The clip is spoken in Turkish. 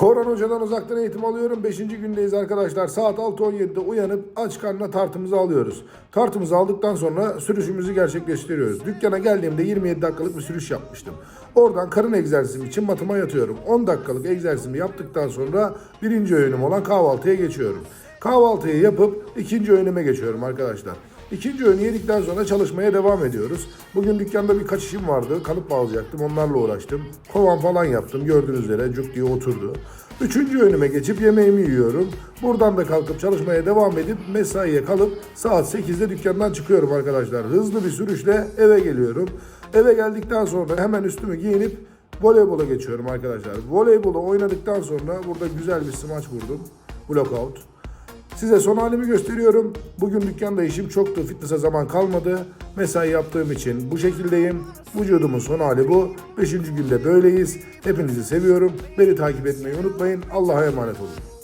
Koran Hoca'dan uzaktan eğitim alıyorum. 5. gündeyiz arkadaşlar. Saat 6.17'de uyanıp aç karnına tartımızı alıyoruz. Tartımızı aldıktan sonra sürüşümüzü gerçekleştiriyoruz. Dükkana geldiğimde 27 dakikalık bir sürüş yapmıştım. Oradan karın egzersizim için matıma yatıyorum. 10 dakikalık egzersizimi yaptıktan sonra birinci öğünüm olan kahvaltıya geçiyorum. Kahvaltıyı yapıp ikinci öğünüme geçiyorum arkadaşlar. İkinci öğünü yedikten sonra çalışmaya devam ediyoruz. Bugün dükkanda birkaç işim vardı. Kalıp bağlayacaktım. Onlarla uğraştım. Kovan falan yaptım. Gördüğünüz üzere cuk diye oturdu. Üçüncü öğünüme geçip yemeğimi yiyorum. Buradan da kalkıp çalışmaya devam edip mesaiye kalıp saat 8'de dükkandan çıkıyorum arkadaşlar. Hızlı bir sürüşle eve geliyorum. Eve geldikten sonra hemen üstümü giyinip voleybola geçiyorum arkadaşlar. Voleybolu oynadıktan sonra burada güzel bir smaç vurdum. Blockout. Size son halimi gösteriyorum. Bugün dükkanda işim çoktu. Fitness'e zaman kalmadı. Mesai yaptığım için bu şekildeyim. Vücudumun son hali bu. Beşinci günde böyleyiz. Hepinizi seviyorum. Beni takip etmeyi unutmayın. Allah'a emanet olun.